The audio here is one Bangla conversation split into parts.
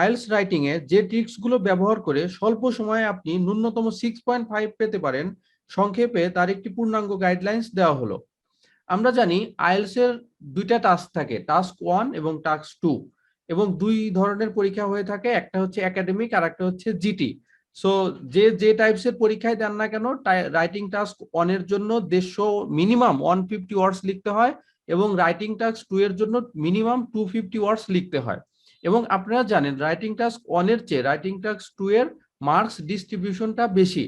আইএলস রাইটিং এ যে ট্রিক্সগুলো ব্যবহার করে স্বল্প সময়ে আপনি ন্যূনতম সিক্স পয়েন্ট ফাইভ পেতে পারেন, সংক্ষেপে তার একটি পূর্ণাঙ্গ গাইডলাইন্স দেওয়া হলো। আমরা জানি আইএলস এর দুইটা টাস্ক থাকে টাস্ক ওয়ান এবং টাস্ক টু এবং দুই ধরনের পরীক্ষা হয়ে থাকে, একটা হচ্ছে একাডেমিক আর একটা হচ্ছে জিটি সো যে যে টাইপস এর পরীক্ষায় দেন না কেন রাইটিং টাস্ক ওয়ানের জন্য দেড়শো মিনিমাম ওয়ান ফিফটি ওয়ার্ডস লিখতে হয় এবং রাইটিং টাস্ক টু এর জন্য মিনিমাম টু ফিফটি ওয়ার্ডস লিখতে হয়। এবং আপনারা জানেন রাইটিং টাস্ক ওয়ানের চেয়ে রাইটিং টাস্ক টু এর মার্কস ডিস্ট্রিবিউশনটা বেশি।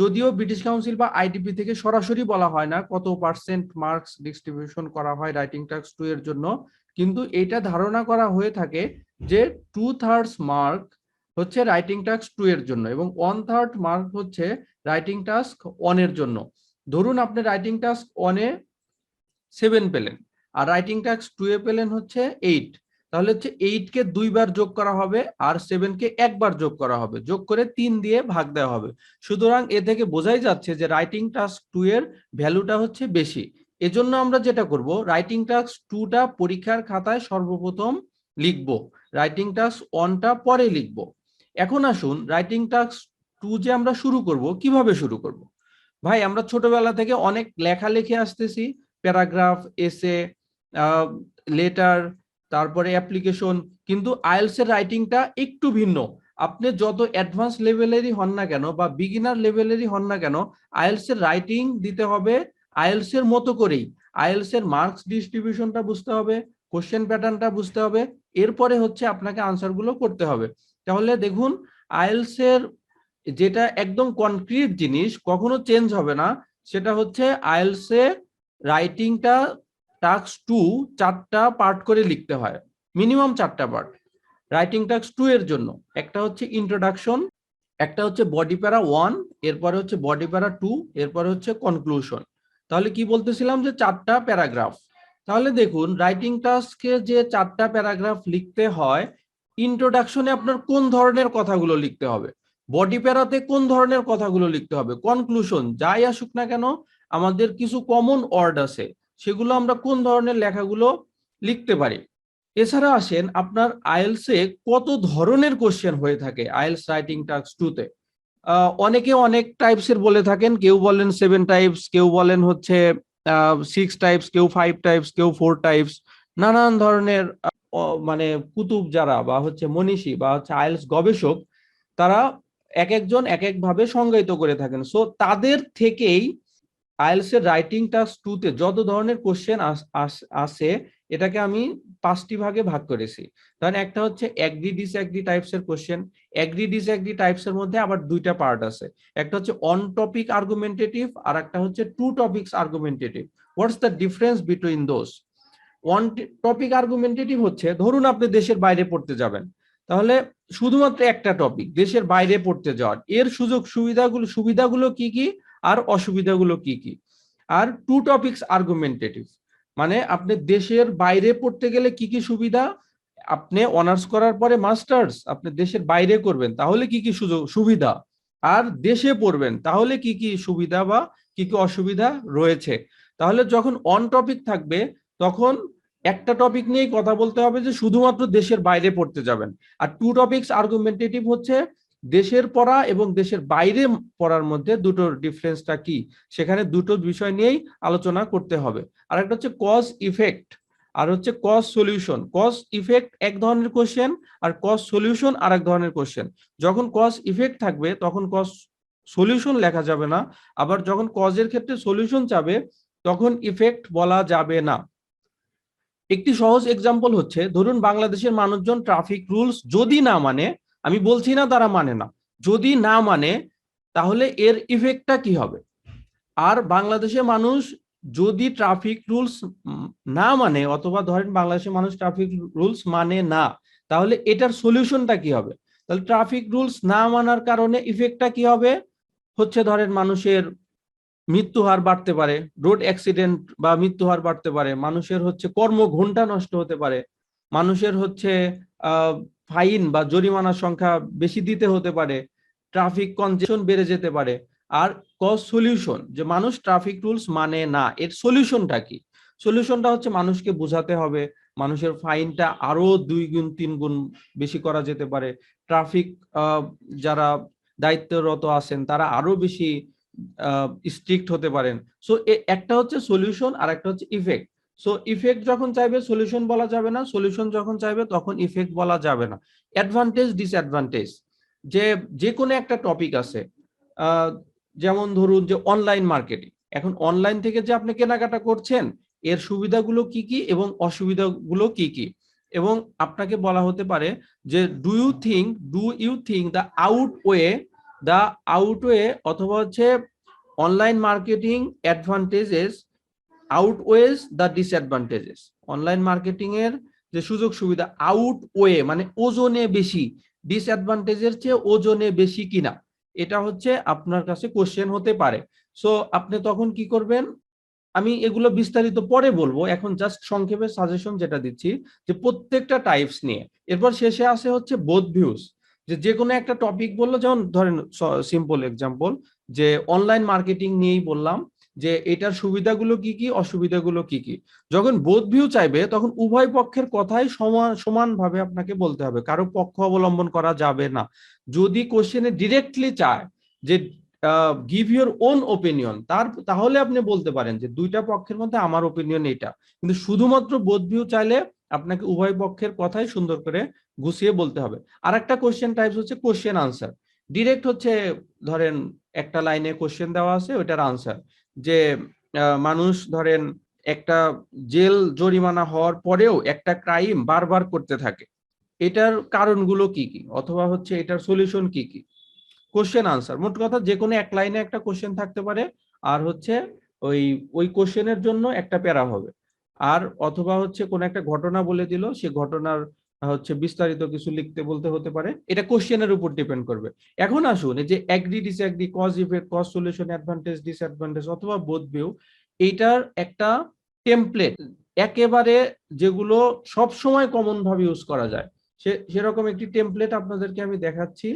যদিও ব্রিটিশ কাউন্সিল বা আইডিপি থেকে সরাসরি বলা হয় না কত পার্সেন্ট মার্কস ডিস্ট্রিবিউশন করা হয় রাইটিং টাস্ক টু এর জন্য, কিন্তু এটা ধারণা করা হয়ে থাকে যে টু থার্ডস মার্ক হচ্ছে রাইটিং টাস্ক টু এর জন্য এবং ওয়ান থার্ড মার্ক হচ্ছে রাইটিং টাস্ক ওয়ানের জন্য। ধরুন আপনি রাইটিং টাস্ক ওয়ানে সেভেন পেলেন, আর রাইটিং টাস্ক টু এ পেলেন হচ্ছে এইট তাহলে হচ্ছে এইট কে দুইবার যোগ করা হবে আর সেভেন কে একবার যোগ করা হবে। যোগ করে তিন দিয়ে ভাগ দেওয়া হবে। সুতরাং এ থেকে বোঝাই যাচ্ছে যে রাইটিং টাস্ক টু এর ভ্যালুটা হচ্ছে বেশি। এজন্য আমরা যেটা করব রাইটিং টাস্ক টুটা পরীক্ষার খাতায় সর্বপ্রথম লিখব। রাইটিং টাস্ক ওয়ানটা পরে লিখব। এখন আসুন রাইটিং টাস্ক টু যে আমরা শুরু করব, কীভাবে শুরু করব? ভাই, আমরা ছোটবেলা থেকে অনেক লেখা লিখে আসতেছি। প্যারাগ্রাফ এসে লেটার তারপরে অ্যাপ্লিকেশন কিন্তু আইএলস এর রাইটিংটা একটু ভিন্ন। আপনি যত অ্যাডভান্স লেভেলেরই হন না কেন বা বিগিনার লেভেলেরই হন না কেন আইএলস এর রাইটিং দিতে হবে আইএলস এর মতো করেই। আইএলস এর মার্কস ডিস্ট্রিবিউশনটা বুঝতে হবে কোশ্চেন প্যাটার্নটা বুঝতে হবে, এরপরে হচ্ছে আপনাকে আনসারগুলো করতে হবে। তাহলে দেখুন আইএলস এর যেটা একদম কনক্রিট জিনিস, কখনো চেঞ্জ হবে না, সেটা হচ্ছে আইএলস এর রাইটিংটা টাস্ক টু চারটা পার্ট করে লিখতে হয় মিনিমাম চারটা পার্ট রাইটিং টাস্ক টু এর জন্য। একটা হচ্ছে ইন্ট্রোডাকশন একটা হচ্ছে বডি প্যারা ওয়ান এরপরে হচ্ছে বডি প্যারা টু এরপরে হচ্ছে কনক্লুশন তাহলে কি বলতেছিলাম যে চারটা প্যারাগ্রাফ তাহলে দেখুন রাইটিং টাস্কে যে চারটা প্যারাগ্রাফ লিখতে হয় ইন্ট্রোডাকশনে আপনার কোন ধরনের কথাগুলো লিখতে হবে? বডি প্যারাতে কোন ধরনের কথাগুলো লিখতে হবে? কনক্লুশন যাই আসুক না কেন, আমাদের কিছু কমন ওয়ার্ড আছে। সেগুলো আমরা কোন ধরনের লেখাগুলো লিখতে পারি? এছাড়া আসেন আপনার আইএলসে কত ধরনের কোশ্চেন হয়ে থাকে আইএলস রাইটিং টাস্ক টুতে অনেকে অনেক টাইপস এর বলে থাকেন, কেউ বলেন সেভেন টাইপস কেউ বলেন হচ্ছে সিক্স টাইপস কেউ ফাইভ টাইপস কেউ ফোর টাইপস নানান ধরনের মানে কুতুব যারা বা হচ্ছে মনীষী বা হচ্ছে আইএলস গবেষক, তারা এক একজন এক এক ভাবে সংজ্ঞায়িত করে থাকেন। সো তাদের থেকেই আইএলস এর রাইটিং টাস্ক টুতে যত ধরনের কোশ্চেন আসে এটাকে আমি পাঁচটি ভাগে ভাগ করেছি। ধরেন একটা হচ্ছে অ্যাগ্রি ডিসঅ্যাগ্রি টাইপস এর কোশ্চেন অ্যাগ্রি ডিসঅ্যাগ্রি টাইপস এর মধ্যে আবার দুইটা পার্ট আছে। একটা হচ্ছে অন টপিক আর্গুমেন্টেটিভ আর একটা হচ্ছে two topics argumentative what's the difference between those one topic argumentative হচ্ছে, ধরুন আপনি দেশের বাইরে পড়তে যাবেন। তাহলে শুধুমাত্র একটা টপিক দেশের বাইরে পড়তে যাওয়ার। এর সুযোগ সুবিধাগুলো সুবিধাগুলো কি কি? আর অসুবিধাগুলো কি কি? আর টু টপিক্স আর্গুমেন্টেটিভ মানে আপনি দেশের বাইরে পড়তে গেলে কি কি সুবিধা? আপনি অনার্স করার পরে মাস্টার্স আপনি দেশের বাইরে করবেন, তাহলে কি কি সুযোগ, সুবিধা? আর দেশে পড়বেন, তাহলে কি কি সুবিধা বা কি কি অসুবিধা রয়েছে? তাহলে যখন অন টপিক থাকবে, তখন একটা টপিক নিয়েই কথা বলতে হবে যে শুধুমাত্র দেশের বাইরে পড়তে যাবেন। আর টু টপিকস আর্গুমেন্টেটিভ হচ্ছে দেশের পড়া এবং দেশের বাইরে পড়ার মধ্যে দুটোর ডিফারেন্সটা কি? সেখানে দুটো বিষয় নিয়েই আলোচনা করতে হবে। আর একটা হচ্ছে কজ ইফেক্ট আর হচ্ছে কজ সলিউশন কজ ইফেক্ট এক ধরনের কোশ্চেন আর কজ সলিউশন আর এক ধরনের কোশ্চেন যখন কজ ইফেক্ট থাকবে, তখন কজ সলিউশন লেখা যাবে না। আবার যখন কজের ক্ষেত্রে সলিউশন যাবে তখন ইফেক্ট বলা যাবে না। একটি সহজ এক্সাম্পল হচ্ছে, ধরুন বাংলাদেশের মানুষজন ট্রাফিক রুলস যদি না মানে আমি বলছি না তারা মানে না। যদি না মানে তাহলে এর ইফেক্টটা কি হবে? আর বাংলাদেশে মানুষ যদি ট্রাফিক রুলস না মানে অথবা ধরেন বাংলাদেশের মানুষ ট্রাফিক রুলস মানে না, তাহলে এটার সলিউশনটা কি হবে? তাহলে ট্রাফিক রুলস না মানার কারণে ইফেক্টটা কি হবে? হচ্ছে ধরেন মানুষের মৃত্যু হার বাড়তে পারে রোড অ্যাক্সিডেন্ট বা মৃত্যু হার বাড়তে পারে, মানুষের হচ্ছে কর্ম ঘণ্টা নষ্ট হতে পারে, মানুষের হচ্ছে ফাইন বা জরিমানার সংখ্যা বেশি দিতে হতে পারে, ট্রাফিক কনজেশন বেড়ে যেতে পারে, আর কজ সলিউশন, যে মানুষ ট্রাফিক রুলস মানে না, এর সলিউশনটা কি? সলিউশনটা হচ্ছে মানুষকে বোঝাতে হবে, মানুষের ফাইনটা আরও দুই গুণ, তিন গুণ বেশি করা যেতে পারে, ট্রাফিক যারা দায়িত্বরত আছেন তারা আরও বেশি স্ট্রিক্ট হতে পারেন। সো একটা হচ্ছে সলিউশন আর একটা হচ্ছে ইফেক্ট সো ইফেক্ট যখন চাইবে সলিউশন বলা যাবে না। সলিউশন যখন চাইবে, তখন ইফেক্ট বলা যাবে না। অ্যাডভান্টেজ ডিসঅ্যাডভান্টেজ যে যে কোনো একটা টপিক আছে যেমন ধরুন যে অনলাইন মার্কেটিং এখন অনলাইন থেকে যে আপনি কেনাকাটা করছেন, এর সুবিধাগুলো কি কি এবং অসুবিধাগুলো কি কি? এবং আপনাকে বলা হতে পারে যে do you think do you think the outweigh the outweigh অথবা হচ্ছে online marketing advantages outweighs the disadvantages online marketing এর যে সুযোগ সুবিধা আউটওয়ে মানে ওজনে বেশি ডিসঅ্যাডভান্টেজের চেয়ে ওজনে বেশি কিনা, এটা হচ্ছে আপনার কাছে কোশ্চেন হতে পারে। সো আপনি তখন কি করবেন? আমি এগুলো বিস্তারিত পরে বলব। এখন জাস্ট সংক্ষেপে সাজেশন যেটা দিচ্ছি, যে প্রত্যেকটা টাইপস নিয়ে। এরপর শেষে আসে হচ্ছে বোধ ভিউজ যে যে কোনো একটা টপিক বলল, যেমন ধরেন সিম্পল এক্সাম্পল যে অনলাইন মার্কেটিং নিয়েই বললাম যে এটার সুবিধাগুলো কি কি, অসুবিধাগুলো কি কি। যখন বোধ ভিউ চাইবে, তখন উভয় পক্ষের কথাই সমান, সমানভাবে আপনাকে বলতে হবে। কারও পক্ষ অবলম্বন করা যাবে না। যদি কোশ্চেনে ডিরেক্টলি চায় যে গিভ ইউর ওন ওপিনিয়ন তার, তাহলে আপনি বলতে পারেন যে, দুইটা পক্ষের মধ্যে আমার ওপিনিয়ন এটা কিন্তু শুধুমাত্র বোধ ভিউ চাইলে আপনাকে উভয় পক্ষের কথাই সুন্দর করে গুছিয়ে বলতে হবে। আর একটা কোশ্চেন টাইপস হচ্ছে কোশ্চেন আনসার ডিরেক্ট হচ্ছে, ধরেন একটা লাইনে কোশ্চেন দেওয়া আছে, ওইটার আনসার যে মানুষ ধরেন একটা জেল জরিমানা হওয়ার পরেও একটা ক্রাইম বারবার করতে থাকে। এটার কারণগুলো কি কি? অথবা হচ্ছে এটার সলিউশন কি কি? কোশ্চেন আনসার মোট কথা যে কোনো এক লাইনে একটা কোশ্চেন থাকতে পারে, আর হচ্ছে ওই ওই কোশ্চেনের জন্য একটা প্যারা হবে। আর অথবা হচ্ছে কোন একটা ঘটনা বলে দিল, সে ঘটনার হচ্ছে বিস্তারিত কিছু লিখতে বলতে হতে পারে। এটা কোশ্চেনের উপর ডিপেন্ড করবে। এখন আসুন যে agree disagree cause effect cause solution advantage disadvantage অথবা বোধ ভিউ এইটার একটা টেমপ্লেট একেবারে যেগুলো সব সময় কমন ভাবে ইউজ করা যায়। সে, সেরকম একটি টেমপ্লেট আপনাদেরকে আমি দেখাচ্ছি।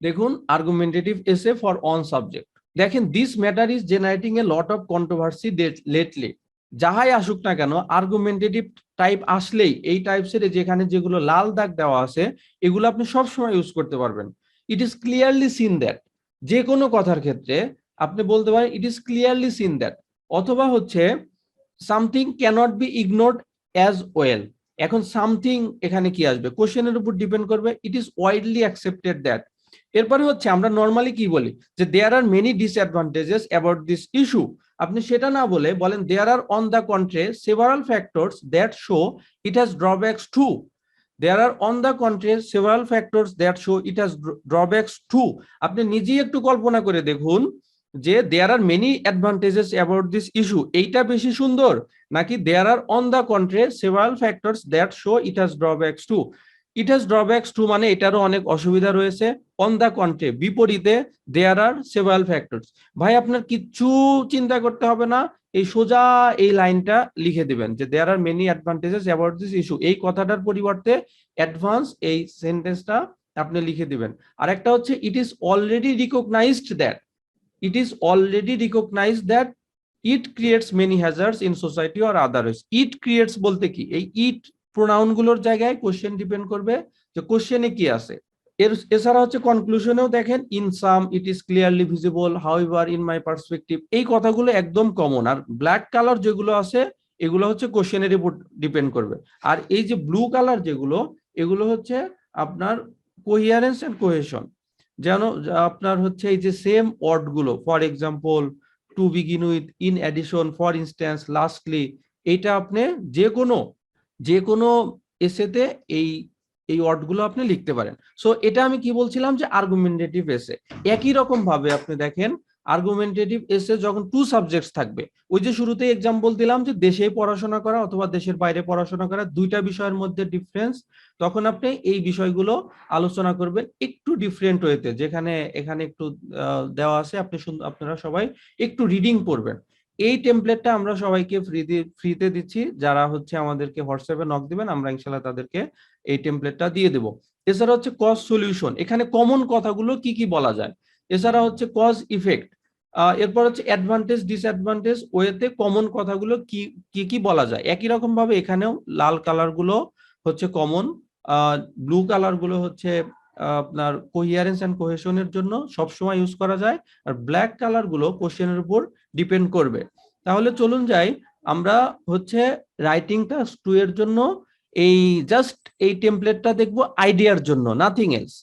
দেখুন argumentative essay for on subject দেখেন this matter is generating a lot of controversy lately যাহাই আসুক না কেন আর্গুমেন্টেটিভ টাইপ আসলেই এই টাইপসের যেখানে যেগুলো লাল দাগ দেওয়া আছে, এগুলো আপনি সবসময় ইউজ করতে পারবেন। It is clearly seen that যে কোনো কথার ক্ষেত্রে আপনি বলতে পারেন it is clearly seen that অথবা হচ্ছে something cannot be ignored as well এখন সামথিং এখানে কি আসবে? কোশ্চেনের উপর ডিপেন্ড করবে। It is widely accepted that এরপরে হচ্ছে আমরা নর্মালি কি বলি? যে there are many disadvantages about this issue আপনি সেটা না বলে বলেন there are on the contrary several factors that show it has drawbacks too there are on the contrary several factors that show it has drawbacks too আপনি নিজেই একটু কল্পনা করে দেখুন যে there are many advantages about this issue এইটা বেশি সুন্দর? নাকি there are on the contrary several factors that show it has drawbacks too it has drawbacks too মানে এটারও অনেক অসুবিধা রয়েছে। অন দ্য কন্ট্রে বিপরীতে দেয়ার আর সেভারাল ফ্যাক্টরস ভাই, আপনার কিচ্ছু চিন্তা করতে হবে না, এই সোজা এই লাইনটা লিখে দিবেন যে there are many advantages about this issue এই কথাটার পরিবর্তে অ্যাডভান্স এই সেন্টেন্সটা আপনি লিখে দিবেন। আর একটা হচ্ছে it is already recognised that it is already recognise that it creates many hazards in society or otherwise it creates বলতে কি? এই ইট প্রোনাউনগুলোর জায়গায় কোশ্চেন ডিপেন্ড করবে যে কোশ্চেনে কি আছে। এর, এছাড়া হচ্ছে কনক্লুশনেও দেখেন in sum it is clearly visible however in my perspective এই কথাগুলো একদম কমন আর ব্ল্যাক কালার যেগুলো আছে, এগুলো হচ্ছে কোশ্চেনের উপর ডিপেন্ড করবে। আর এই যে ব্লু কালার যেগুলো, এগুলো হচ্ছে আপনার কোহিয়ারেন্স এন্ড কোহেশন যেন, আপনার হচ্ছে এই যে সেম ওয়ার্ডগুলো for example to begin with in addition for instance lastly এইটা আপনি যে কোনো যে কোনো এসেতে এই এই ওয়ার্ডগুলো আপনি লিখতে পারেন। সো এটা আমি কি বলছিলাম যে আর্গুমেন্টেটিভ এসে একই রকম ভাবে আপনি দেখেন আর্গুমেন্টেটিভ এসে যখন টু সাবজেক্টস থাকবে, ওই যে শুরুতেই এক্সাম্পল দিলাম যে দেশে পড়াশোনা করা অথবা দেশের বাইরে পড়াশোনা করা, দুইটা বিষয়ের মধ্যে ডিফারেন্স তখন আপনি এই বিষয়গুলো আলোচনা করবেন একটু ডিফারেন্ট ওয়েতে যেখানে, এখানে একটু দেওয়া আছে, আপনি আপনারা সবাই একটু রিডিং পড়বেন। এই টেমপ্লেটটা আমরা সবাইকে ফ্রি ফ্রিতে দিচ্ছি। যারা হচ্ছে আমাদেরকে হোয়াটসঅ্যাপে নক দিবেন, আমরা ইনশাল্লাহ তাদেরকে এই টেমপ্লেটটা দিয়ে দেবো। এছাড়া হচ্ছে কজ সলিউশন এখানে কমন কথাগুলো কি কি বলা যায়? এছাড়া হচ্ছে কজ ইফেক্ট এরপর হচ্ছে অ্যাডভান্টেজ ডিসঅ্যাডভান্টেজ ওয়েতে কমন কথাগুলো কি কি কি বলা যায়? একই রকম ভাবে এখানেও লাল কালারগুলো হচ্ছে কমন ব্লু কালারগুলো হচ্ছে আপনার কোহিয়ারেন্স অ্যান্ড কোহেশনের জন্য সবসময় ইউজ করা যায়। আর ব্ল্যাক কালারগুলো কোশ্চেনের উপর ডিপেন্ড করবে। তাহলে চলুন যাই। আমরা হচ্ছে রাইটিং টাস্ক টু এর জন্য এই জাস্ট এই টেমপ্লেটটা দেখব আইডিয়ার জন্য নাথিং এলস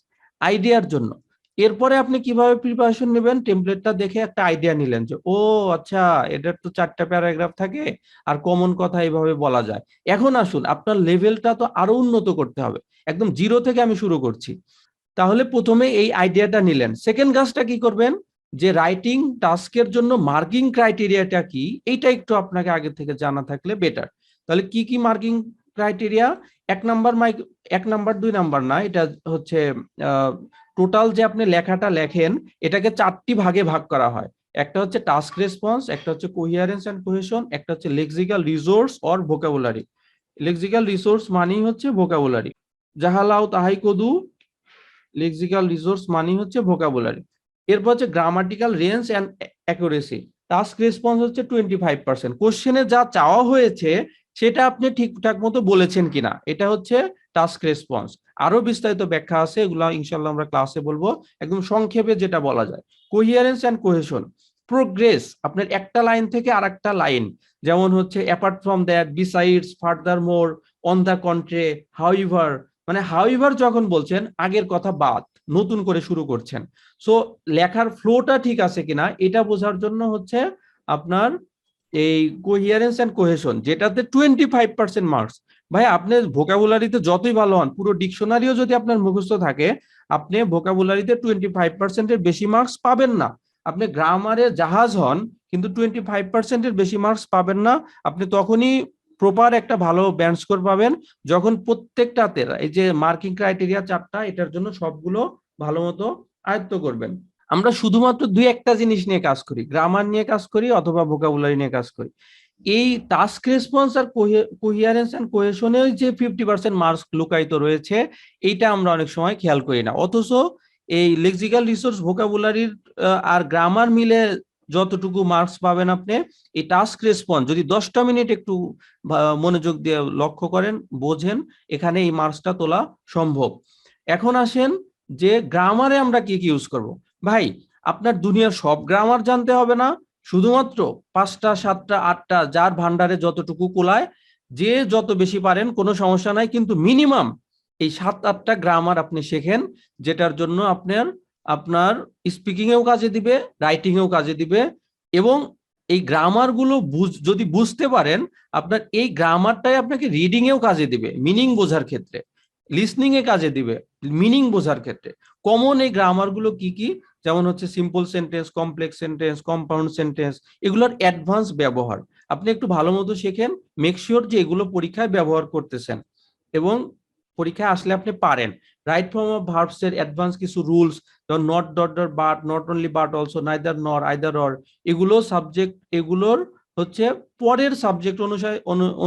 আইডিয়ার জন্য। এরপরে আপনি কীভাবে প্রিপারেশন নেবেন? টেমপ্লেটটা দেখে একটা আইডিয়া নিলেন যে, ও আচ্ছা এটার তো চারটা প্যারাগ্রাফ থাকে, আর কমন কথা এইভাবে বলা যায়। এখন আসুন, আপনার লেভেলটা তো আরও উন্নত করতে হবে। একদম জিরো থেকে আমি শুরু করছি। তাহলে প্রথমে এই আইডিয়াটা নিলেন। সেকেন্ড কাজটা কি করবেন? যে রাইটিং টাস্কের জন্য মার্কিং ক্রাইটেরিয়াটা কি? এইটা একটু আপনাকে আগে থেকে জানা থাকলে বেটার তাহলে কি কি মার্কিং ক্রাইটেরিয়া এক নাম্বার মাইক এক নাম্বার দুই নাম্বার না, এটা হচ্ছে টোটাল যে আপনি লেখাটা লেখেন, এটাকে চারটি ভাগে ভাগ করা হয়। একটা হচ্ছে টাস্ক রেসপন্স একটা হচ্ছে কোহিয়ারেন্স অ্যান্ড কোহেশন একটা হচ্ছে lexical resource or vocabulary lexical resource মানেই হচ্ছে ভোকাবুলারি যাহালাও তাহাই কদু লেক্সিক্যাল রিসোর্স মানি হচ্ছে ভোকাবুলারি এরপর হচ্ছে grammatical range and accuracy task response হচ্ছে টোয়েন্টি ফাইভ পার্সেন্ট কোশ্চেনে যা চাওয়া হয়েছে, সেটা আপনি ঠিকঠাক মতো বলেছেন কিনা, এটা হচ্ছে টাস্ক রেসপন্স আরও বিস্তারিত ব্যাখ্যা আছে, এগুলো ইনশাল্লাহ আমরা ক্লাসে বলব। একদম সংক্ষেপে যেটা বলা যায়। কোহিয়ারেন্স অ্যান্ড কোহেশন প্রোগ্রেস আপনার একটা লাইন থেকে আর একটা লাইন যেমন হচ্ছে apart from that besides furthermore on the contrary however মানে হাউইভার যখন বলছেন, আগের কথা বাদ, নতুন করে শুরু করছেন। সো লেখার ফ্লোটা ঠিক আছে কিনা, এটা বোঝার জন্য হচ্ছে আপনার এই কোহিয়ারেন্স অ্যান্ড কোহেশন যেটাতে টোয়েন্টি ফাইভ পার্সেন্ট মার্কস ভাই, আপনি ভোকাবুলারিতে যতই ভালো হন, পুরো ডিকশনারিও যদি আপনার মুখস্থ থাকে, আপনি ভোকাবুলারিতে টোয়েন্টি ফাইভ পার্সেন্টের বেশি মার্কস পাবেন না। আপনি গ্রামারে জাহাজ হন, কিন্তু টোয়েন্টি ফাইভ পার্সেন্টের বেশি মার্কস পাবেন না। আপনি তখনই প্রপার একটা ভালো ব্যান্ড স্কোর পাবেন। যখন প্রত্যেকটাতে এই যে মার্কিং ক্রাইটেরিয়া চারটা, এটার জন্য সবগুলো ভালো মতো আয়ত্ত করবেন। আমরা শুধুমাত্র দুই একটা জিনিস নিয়ে কাজ করি গ্রামার নিয়ে কাজ করি অথবা ভোকাবুলারি নিয়ে কাজ করি। এই টাস্ক রেসপন্স আর কোহিয়ারেন্স অ্যান্ড কোহেশনে যে ফিফটি পার্সেন্ট মার্কস লুকায়িত রয়েছে, এইটা আমরা অনেক সময় খেয়াল করি না। অথচ এই লেক্সিক্যাল রিসোর্স ভোকাবুলারির আর গ্রামার মিলে যতটুকু মার্কস পাবেন আপনি, এই টাস্ক রেসপন্স যদি দশটা মিনিট একটু মনোযোগ দিয়ে লক্ষ্য করেন, বোঝেন, এখানে এই মার্কসটা তোলা সম্ভব। এখন আসেন যে গ্রামারে আমরা কি কি ইউজ করব। ভাই, আপনার দুনিয়ার সব গ্রামার জানতে হবে না, শুধুমাত্র পাঁচটা, সাতটা, আটটা, যার ভান্ডারে যতটুকু কোলায়, যে যত বেশি পারেন, কোনো সমস্যা নাই, কিন্তু মিনিমাম এই সাত, আটটা গ্রামার আপনি শেখেন, যেটার জন্য আপনার আপনার স্পিকিং এও কাজে দিবে রাইটিং এও কাজে দিবে এবং এই গ্রামারগুলো যদি বুঝতে পারেন, আপনার এই গ্রামারটাই আপনাকে রিডিং এও কাজে দিবে মিনিং বোঝার ক্ষেত্রে। লিসনিং এ কাজে দিবে মিনিং বোঝার ক্ষেত্রে। কমন এই গ্রামারগুলো কি কি? যেমন হচ্ছে simple sentence complex sentence compound sentence এগুলোর অ্যাডভান্স ব্যবহার। আপনি একটু ভালো মতো শেখেন মেক শিওর যে এগুলো পরীক্ষায় ব্যবহার করতেছেন। এবং পরীক্ষায় আসলে আপনি পারেন। রাইট ফর্ম অফ ভার্বস এর অ্যাডভান্স কিছু rules not dot dot but not only but also neither nor either or এগুলো সাবজেক্ট এগুলোর হচ্ছে পরের সাবজেক্ট অনুযায়ী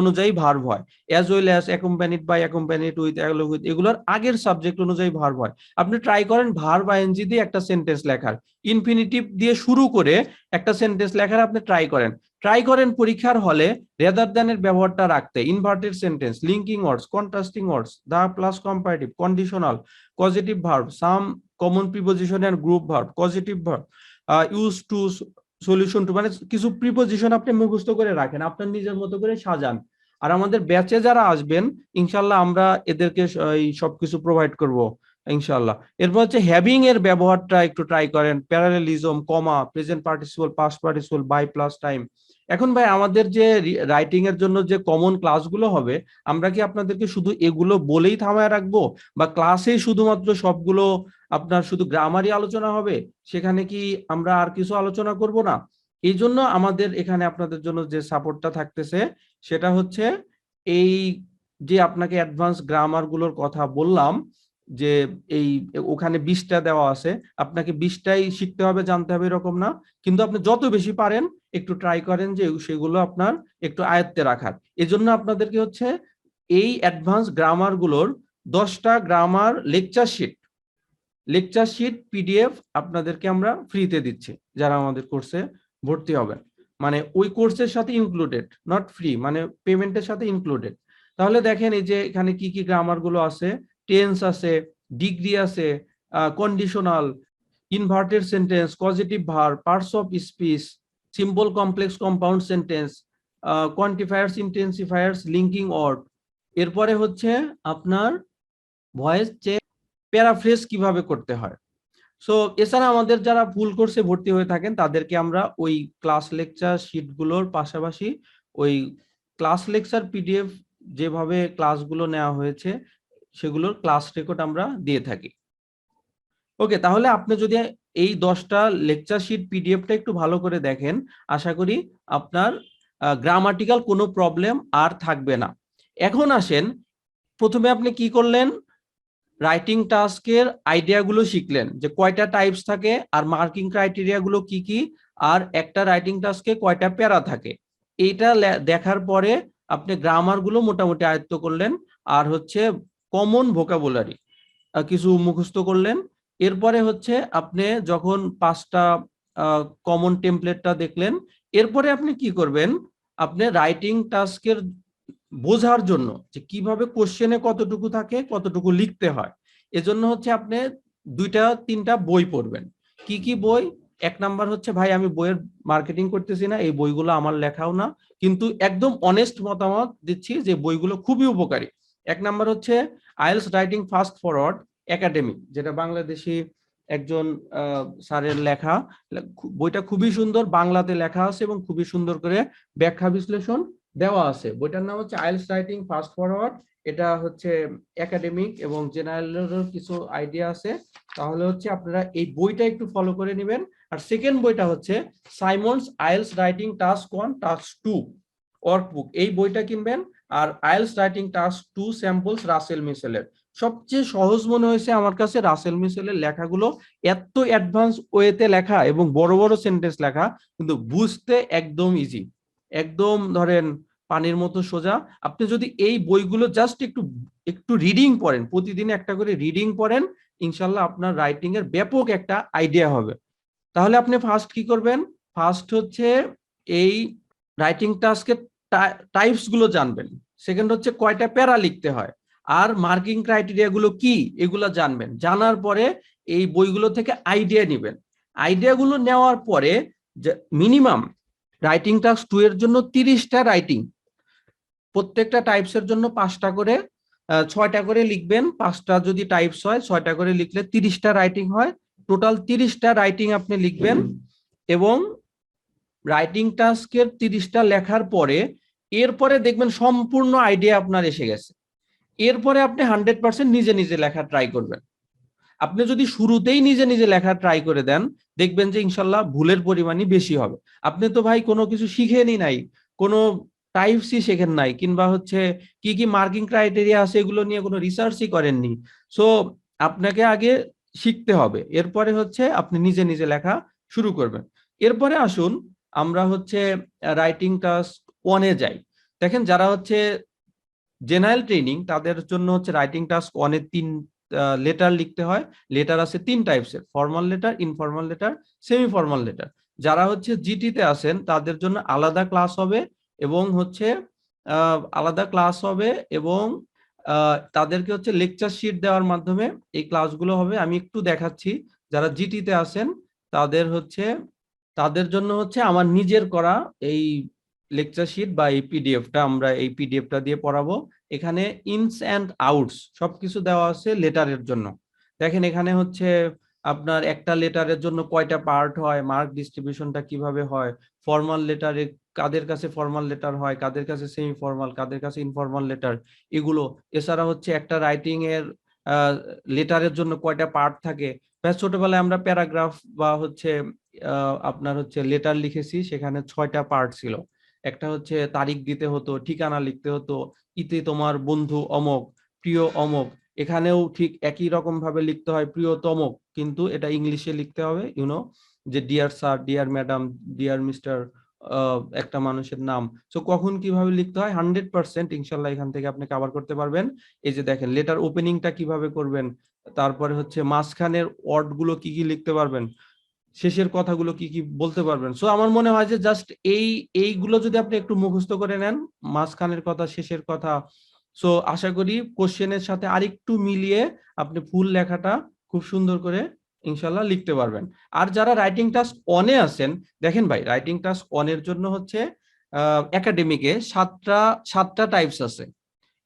অনুযায়ী ভার্ব হয়। As well as accompanied by accompanied with with এগুলোর আগের সাবজেক্ট অনুযায়ী ভার্ব হয়। আপনি ট্রাই করেন ভার্ব আইএনজি দিয়ে একটা সেন্টেন্স লেখার। ইনফিনিটিভ দিয়ে শুরু করে একটা সেন্টেন্স লেখার আপনি ট্রাই করেন। ট্রাই করেন পরীক্ষার হলে রেদার দ্যানের ব্যবহারটা রাখতে। Inverted sentence linking words contrasting words the plus comparative conditional positive verb some common preposition and group verb positive verb use to solution to মানে কিছু প্রিপোজিশন আপনি মুখস্থ করে রাখেন, আপনার নিজের মতো করে সাজান। আর আমাদের ব্যাচে যারা আসবেন, ইনশাল্লাহ আমরা এদেরকে এই সবকিছু প্রোভাইড করব, ইনশাল্লাহ। এরপর হচ্ছে হ্যাভিং এর ব্যবহারটা একটু ট্রাই করেন parallelism comma present participle past participle by plus time এখন ভাই আমাদের যে রাইটিং এর জন্য যে কমন ক্লাসগুলো হবে, আমরা কি আপনাদেরকে শুধু এগুলো বলেই থামায় রাখব? বা ক্লাসেই শুধুমাত্র সবগুলো আপনার শুধু গ্রামারই আলোচনা হবে? সেখানে কি আমরা আর কিছু আলোচনা করব না? এই জন্য আমাদের এখানে আপনাদের জন্য যে সাপোর্টটা থাকতেছে, সেটা হচ্ছে এই যে আপনাকে অ্যাডভান্স গ্রামারগুলোর কথা বললাম যে এই ওখানে বিশটা দেওয়া আছে, আপনাকে বিশটাই শিখতে হবে, জানতে হবে এরকম না। কিন্তু আপনি যত বেশি পারেন, একটু ট্রাই করেন যে সেগুলো আপনার একটু আয়ত্তে রাখার। এজন্য আপনাদেরকে হচ্ছে এই অ্যাডভান্স গ্রামারগুলোর দশটা grammar lecture sheet lecture sheet PDF আপনাদেরকে আমরা ফ্রিতে দিচ্ছি, যারা আমাদের কোর্সে ভর্তি হবেন। মানে ওই কোর্সের সাথে ইনক্লুডেড নট ফ্রি মানে পেমেন্টের সাথে ইনক্লুডেড তাহলে দেখেন এই যে এখানে কি কি গ্রামারগুলো আছে টেন্স আছে ডিগ্রি আছে conditional inverted sentence positive verb parts of speech simple complex compound sentence quantifiers intensifiers linking word এরপরে হচ্ছে আপনার ভয়েস চেক প্যারাফ্রেজ কীভাবে করতে হয়। সো এছাড়া আমাদের যারা ফুল কোর্সে ভর্তি হয়ে থাকেন, তাদেরকে আমরা ওই ক্লাস লেকচার শিটগুলোর পাশাপাশি ওই ক্লাস লেকচার পিডিএফ যেভাবে ক্লাসগুলো নেওয়া হয়েছে সেগুলোর ক্লাস রেকর্ড আমরা দিয়ে থাকি। ওকে তাহলে আপনি যদি এই দশটা লেকচার শিট পিডিএফটা একটু ভালো করে দেখেন, আশা করি আপনার গ্রামাটিক্যাল কোনো প্রবলেম আর থাকবে না। এখন আসেন, প্রথমে আপনি কি করলেন? রাইটিং টাস্কের আইডিয়াগুলো শিখলেন, যে কয়টা টাইপস থাকে আর মার্কিং ক্রাইটেরিয়াগুলো কি কি, আর একটা রাইটিং টাস্কে কয়টা প্যারা থাকে। এইটা দেখার পরে আপনি গ্রামারগুলো মোটামুটি আয়ত্ত করলেন, আর হচ্ছে কমন ভোকাবুলারি কিছু মুখস্থ করলেন। এরপরে হচ্ছে আপনি যখন পাঁচটা কমন টেমপ্লেটটা দেখলেন, এরপরে আপনি কি করবেন? আপনি রাইটিং টাস্কের বোঝার জন্য যে কীভাবে কোশ্চেনে কতটুকু থাকে, কতটুকু লিখতে হয়, এজন্য হচ্ছে আপনি দুইটা, তিনটা বই পড়বেন। কি কি বই? এক নাম্বার হচ্ছে, ভাই, আমি বইয়ের মার্কেটিং করতেছি না, এই বইগুলো আমার লেখাও না। কিন্তু একদম অনেস্ট মতামত দিচ্ছি যে বইগুলো খুবই উপকারী। এক নাম্বার হচ্ছে IELTS writing fast forward academy, যেটা বাংলাদেশি একজন স্যারের লেখা। বইটা খুবই সুন্দর, বাংলাতে লেখা আছে এবং খুবই সুন্দর করে ব্যাখ্যা বিশ্লেষণ দেওয়া আছে। বইটার নাম হচ্ছে আইএলস রাইটিং ফাস্ট ফরওয়ার্ড। এটা হচ্ছে একাডেমিক এবং জেনারেলেরও কিছু আইডিয়া আছে। তাহলে হচ্ছে আপনারা এই বইটা একটু ফলো করে নেবেন। আর সেকেন্ড বইটা হচ্ছে Simon's IELTS writing task one, task two, workbook. এই বইটা কিনবেন আর IELTS writing task two samples Russell মিসেলের। সবচেয়ে সহজ মনে হয়েছে আমার কাছে রাসেল মিসেলের লেখাগুলো এত অ্যাডভান্স ওয়েতে লেখা এবং বড় বড় সেন্টেন্স লেখা, কিন্তু বুঝতে একদম ইজি একদম ধরেন পানির মতো সোজা। আপনি যদি এই বইগুলো জাস্ট একটু একটু রিডিং পড়েন, প্রতিদিন একটা করে রিডিং পড়েন, ইনশাল্লাহ আপনার রাইটিং এর ব্যাপক একটা আইডিয়া হবে। তাহলে আপনি ফার্স্ট কি করবেন? ফার্স্ট হচ্ছে এই রাইটিং টাস্কের টাইপসগুলো জানবেন। সেকেন্ড হচ্ছে কয়টা প্যারা লিখতে হয়? আর মার্কিং ক্রাইটেরিয়া গুলো কি? এগুলো জানবেন। জানার পরে এই বইগুলো থেকে আইডিয়া নেবেন। আইডিয়া গুলো নেওয়ার পরে মিনিমাম রাইটিং টাস্ক টু এর জন্য তিরিশটা রাইটিং প্রত্যেকটা টাইপস এর জন্য পাঁচটা করে ছয়টা করে লিখবেন। পাঁচটা যদি টাইপস হয়, ছয়টা করে লিখলে তিরিশটা রাইটিং হয়। টোটাল তিরিশটা রাইটিং আপনি লিখবেন। এবং রাইটিং টাস্কের তিরিশটা লেখার পরে এরপরে দেখবেন সম্পূর্ণ আইডিয়া আপনার এসে গেছে। এরপরে আপনি হান্ড্রেড পার্সেন্ট নিজে নিজে লেখা ট্রাই করবেন। আপনি যদি শুরুতেই নিজে নিজে লেখা ট্রাই করে দেন, দেখবেন যে ইনশাল্লাহ ভুলের পরিমাণই বেশি হবে। আপনি তো ভাই কোনো কিছু শিখেনি নাই, কোনো টাইপসই শেখেন নাই, কিংবা হচ্ছে কি কি মার্কিং ক্রাইটেরিয়া আছে এগুলো নিয়ে কোনো রিসার্চই করেননি। সো আপনাকে আগে শিখতে হবে। এরপরে হচ্ছে আপনি নিজে নিজে লেখা শুরু করবেন। এরপরে আসুন, আমরা হচ্ছে রাইটিং টাস্ক ওয়ানে যাই। দেখেন যারা হচ্ছে জেনারেল ট্রেনিং তাদের জন্য হচ্ছে রাইটিং টাস্ক ওয়ানে তিন লেটার লিখতে হয়। লেটার আছে তিন টাইপসের formal letter informal letter semi formal letter যারা হচ্ছে জিটিতে আছেন, তাদের জন্য আলাদা ক্লাস হবে এবং হচ্ছে আলাদা ক্লাস হবে এবং তাদেরকে হচ্ছে লেকচার শিট দেওয়ার মাধ্যমে এই ক্লাসগুলো হবে। আমি একটু দেখাচ্ছি, যারা জিটিতে আছেন, তাদের হচ্ছে, তাদের জন্য হচ্ছে আমার নিজের করা এই লেকচার শিট বা এই পিডিএফটা আমরা এই পিডিএফটা দিয়ে পড়াবো। এখানে ইনস অ্যান্ড আউটস সবকিছু দেওয়া আছে লেটারের জন্য। দেখেন এখানে হচ্ছে আপনার একটা লেটারের জন্য কয়টা পার্ট হয় মার্ক ডিস্ট্রিবিউশনটা কীভাবে হয় ফর্মাল লেটারে কাদের কাছে ফর্মাল লেটার হয়, কাদের কাছে সেমি ফর্মাল কাদের কাছে ইনফর্মাল লেটার এগুলো। এছাড়া হচ্ছে একটা রাইটিং এর লেটারের জন্য কয়টা পার্ট থাকে। ব্যাস ছোটবেলায় আমরা প্যারাগ্রাফ বা হচ্ছে আপনার হচ্ছে লেটার লিখেছি, সেখানে ছয়টা পার্ট ছিল। একটা হচ্ছে তারিখ দিতে হতো, ঠিকানা লিখতে হতো, ইতে তোমার বন্ধু অমক, প্রিয় অমক, এখানেও ঠিক একই রকম ভাবে লিখতে হয় প্রিয়তমক কিন্তু এটা ইংলিশে লিখতে হবে ইউনো যে dear sir dear madam dear mister একটা মানুষের নাম। সো কখন কীভাবে লিখতে হয়? হান্ড্রেড পার্সেন্ট ইনশাল্লাহ এখান থেকে আপনি কভার করতে পারবেন। এই যে দেখেন লেটার ওপেনিংটা কীভাবে করবেন? তারপরে হচ্ছে মাঝখানের ওয়ার্ডগুলো কি কি লিখতে পারবেন? শেষের কথাগুলো কি কি বলতে পারবেন? সো আমার মনে হয় যে জাস্ট এই, এইগুলো যদি আপনি একটু মুখস্থ করে নেন, মাঝখানের কথা, শেষের কথা সো আশা করি কোশ্চেনের সাথে আরেকটু মিলিয়ে আপনি ফুল লেখাটা খুব সুন্দর করে ইনশাল্লাহ লিখতে পারবেন। আর যারা রাইটিং টাস্ক অনে আছেন, দেখেন ভাই রাইটিং টাস্ক অনের জন্য হচ্ছে একাডেমিকে সাতটা সাতটা টাইপস আছে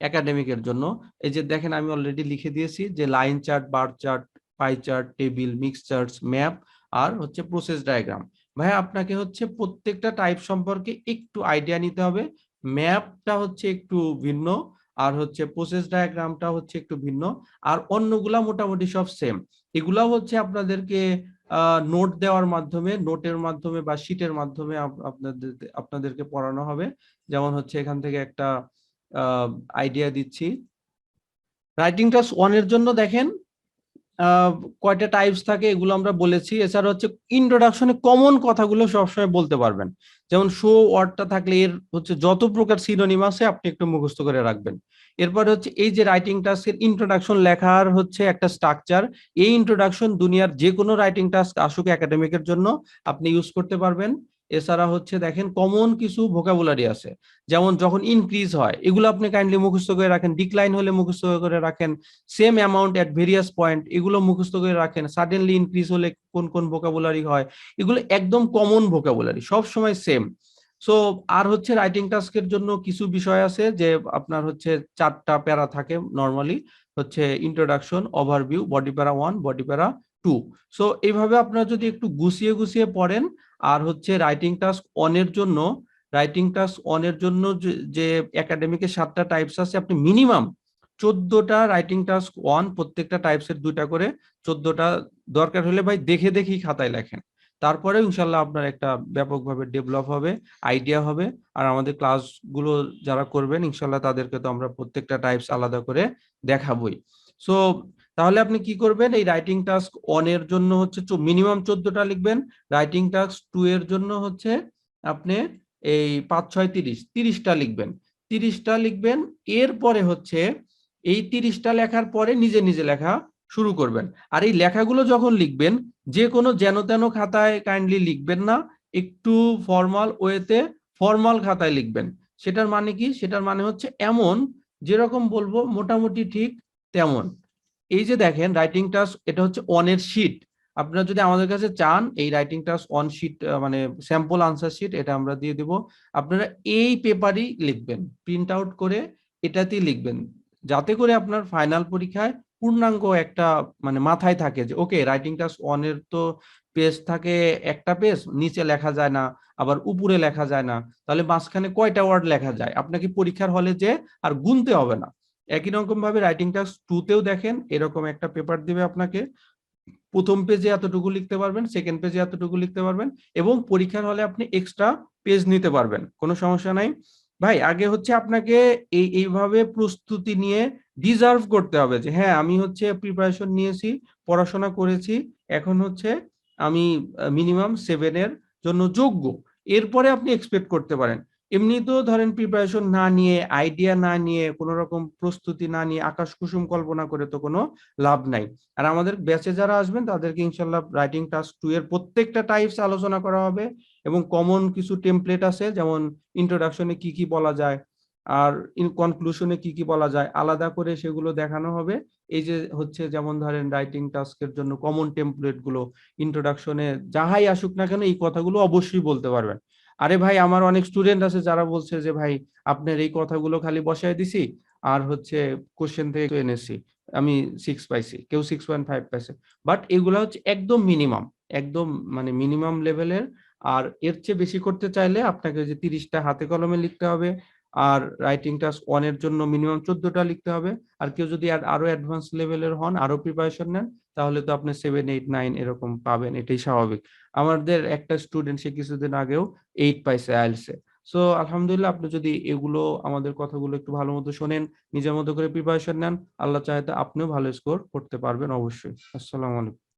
একাডেমিকের জন্য। এই যে দেখেন আমি অলরেডি লিখে দিয়েছি যে line chart bar chart pie chart table mix charts map আর হচ্ছে প্রসেস ডায়াগ্রাম ভাই আপনাকে হচ্ছে প্রত্যেকটা টাইপ সম্পর্কে একটু আইডিয়া নিতে হবে। ম্যাপটা হচ্ছে একটু ভিন্ন, আর হচ্ছে প্রসেস ডায়াগ্রামটা হচ্ছে একটু ভিন্ন, আর অন্যগুলা মোটামুটি সব সেম এগুলা হচ্ছে আপনাদেরকে নোট দেওয়ার মাধ্যমে নোটের মাধ্যমে বা শিটের মাধ্যমে আপনাদের, আপনাদেরকে পড়ানো হবে। যেমন হচ্ছে এখান থেকে একটা আইডিয়া দিচ্ছি। রাইটিং টাস্ক ওয়ানের জন্য দেখেন কয়টা টাইপস থাকে এগুলো আমরা বলেছি। এছাড়া হচ্ছে ইন্ট্রোডাকশনে কমন কথাগুলো সবসময় বলতে পারবেন। যেমন শো ওয়ার্ডটা থাকলে এর হচ্ছে যত প্রকার সিনোনিম আছে আপনি একটু মুখস্থ করে রাখবেন। এরপরে হচ্ছে এই যে রাইটিং টাস্কের ইন্ট্রোডাকশন লেখার হচ্ছে একটা স্ট্রাকচার এই ইন্ট্রোডাকশন দুনিয়ার যে কোনো রাইটিং টাস্ক আসুক একাডেমিকের জন্য আপনি ইউজ করতে পারবেন। এছাড়া হচ্ছে দেখেন কমন কিছু ভোকাবুলারি আছে। যেমন যখন ইনক্রিজ হয়, এগুলো আপনি কাইন্ডলি মুখস্থ করে রাখেন ডিক্লাইন হলে মুখস্থ করে রাখেন same amount at various point এগুলো মুখস্থ করে রাখেন। সাডেনলি ইনক্রিজ হলে কোন কোন ভোকাবুলারি হয়, এগুলো একদম কমন ভোকাবুলারি সব সময় সেম সো আর হচ্ছে রাইটিং টাস্কের জন্য কিছু বিষয় আছে যে আপনার হচ্ছে চারটা প্যারা থাকে নর্মালি হচ্ছে introduction overview body para one body para two so এইভাবে আপনারা যদি একটু গুছিয়ে গুছিয়ে পড়েন আর হচ্ছে রাইটিং টাস্ক অনের জন্য রাইটিং টাস্ক অনের জন্য যে একাডেমিকের সাতটা টাইপস আছে, আপনি মিনিমাম চোদ্দটা রাইটিং টাস্ক ওয়ান প্রত্যেকটা টাইপসের দুইটা করে চোদ্দটা দরকার হলে ভাই দেখে দেখেই খাতায় লেখেন। তারপরে ইনশাল্লাহ আপনার একটা ব্যাপকভাবে ডেভেলপ হবে আইডিয়া হবে। আর আমাদের ক্লাসগুলো যারা করবেন, ইনশাল্লাহ তাদেরকে তো আমরা প্রত্যেকটা টাইপস আলাদা করে দেখাবই। সো তাহলে আপনি কি করবেন? এই রাইটিং টাস্ক ওয়ানের জন্য হচ্ছে মিনিমাম চোদ্দটা লিখবেন। রাইটিং টাস্ক টু এর জন্য হচ্ছে আপনি এই পাঁচ, ছয়, তিরিশ, তিরিশটা লিখবেন। তিরিশটা লিখবেন, এরপরে হচ্ছে এই তিরিশটা লেখার পরে নিজে নিজে লেখা শুরু করবেন। আর এই লেখাগুলো যখন লিখবেন, যে কোনো যেন তেন খাতায় কাইন্ডলি লিখবেন না, একটু ফর্মাল ওয়েতে ফর্মাল খাতায় লিখবেন। সেটার মানে কি? সেটার মানে হচ্ছে এমন, যেরকম বলব, মোটামুটি ঠিক তেমন। এই যে দেখেন রাইটিং টাস্ক এটা হচ্ছে অনের শিট আপনারা যদি আমাদের কাছে চান, এই রাইটিং টাস্ক অন শিট মানে স্যাম্পল আনসার শিট এটা আমরা দিয়ে দিব। আপনারা এই পেপারই লিখবেন প্রিন্ট আউট করে এটাতেই লিখবেন। যাতে করে আপনার ফাইনাল পরীক্ষায় পূর্ণাঙ্গ একটা মানে মাথায় থাকে যে ওকে রাইটিং টাস্ক অনের তো পেজ থাকে একটা পেজ নিচে লেখা যায় না, আবার উপরে লেখা যায় না। তাহলে মাঝখানে কয়টা ওয়ার্ড লেখা যায়? আপনাকে পরীক্ষার হলে যে, আর গুনতে হবে না। একই রকম ভাবে রাইটিং টাস্ক টুতেও দেখেন, এরকম একটা পেপার দিবে আপনাকে। প্রথম পেজে এতটুকু লিখতে পারবেন সেকেন্ড পেজে এতটুকু লিখতে পারবেন, এবং পরীক্ষার হলে আপনি এক্সট্রা পেজ নিতে পারবেন, কোনো সমস্যা নাই। ভাই, আগে হচ্ছে আপনাকে এই, এইভাবে প্রস্তুতি নিয়ে ডিজার্ভ করতে হবে যে হ্যাঁ আমি হচ্ছে প্রিপারেশন নিয়েছি, পড়াশোনা করেছি, এখন হচ্ছে আমি মিনিমাম সেভেনের জন্য যোগ্য। এরপরে আপনি এক্সপেক্ট করতে পারেন। এমনিতেও ধরেন প্রিপারেশন না নিয়ে আইডিয়া না নিয়ে, কোনো রকম প্রস্তুতি না নিয়ে আকাশ কুসুম কল্পনা করে তো কোনো লাভ নাই। আর আমাদের ব্যাচে যারা আসবেন, তাদেরকে ইনশাল্লাহ রাইটিং টাস্ক টু এর প্রত্যেকটা টাইপস আলোচনা করা হবে এবং কমন কিছু টেমপ্লেট আছে, যেমন ইন্ট্রোডাকশনে কি কি বলা যায়, আর কনক্লুশনে কি কি বলা যায়, আলাদা করে সেগুলো দেখানো হবে। এই যে হচ্ছে যেমন ধরেন রাইটিং টাস্কের জন্য কমন টেমপ্লেটগুলো ইন্ট্রোডাকশনে যাহাই আসুক না কেন, এই কথাগুলো অবশ্যই বলতে পারবেন। আরে ভাই, আমার অনেক স্টুডেন্ট আছে যারা বলছে যে, ভাই, আপনার এই কথাগুলো খালি বসায় দিছি, আর হচ্ছে কোশ্চেন থেকে এনেছি। আমি সিক্স পাইছি, কেউ সিক্স পয়েন্ট ফাইভ পাইছে। বাট এগুলো হচ্ছে একদম মিনিমাম একদম মানে মিনিমাম লেভেলের আর এর চেয়ে বেশি করতে চাইলে আপনাকে যে তিরিশটা হাতে কলমে লিখতে হবে, আর রাইটিং টাস্ক ওয়ানের জন্য মিনিমাম চোদ্দটা লিখতে হবে। আর কেউ যদি আরও অ্যাডভান্স লেভেলের হন, আরও প্রিপারেশন নেন তাহলে তো আপনি সেভেন এইট নাইন এরকম পাবেন, এটাই স্বাভাবিক। আমাদের একটা স্টুডেন্ট সে কিছুদিন আগেও এইট পাইছে আইলসে সো আলহামদুলিল্লাহ, আপনি যদি এগুলো, আমাদের কথাগুলো একটু ভালো মতো শোনেন, নিজের মতো করে প্রিপারেশন নেন, আল্লাহ চাহে তো আপনিও ভালো স্কোর করতে পারবেন অবশ্যই। আসসালামু আলাইকুম।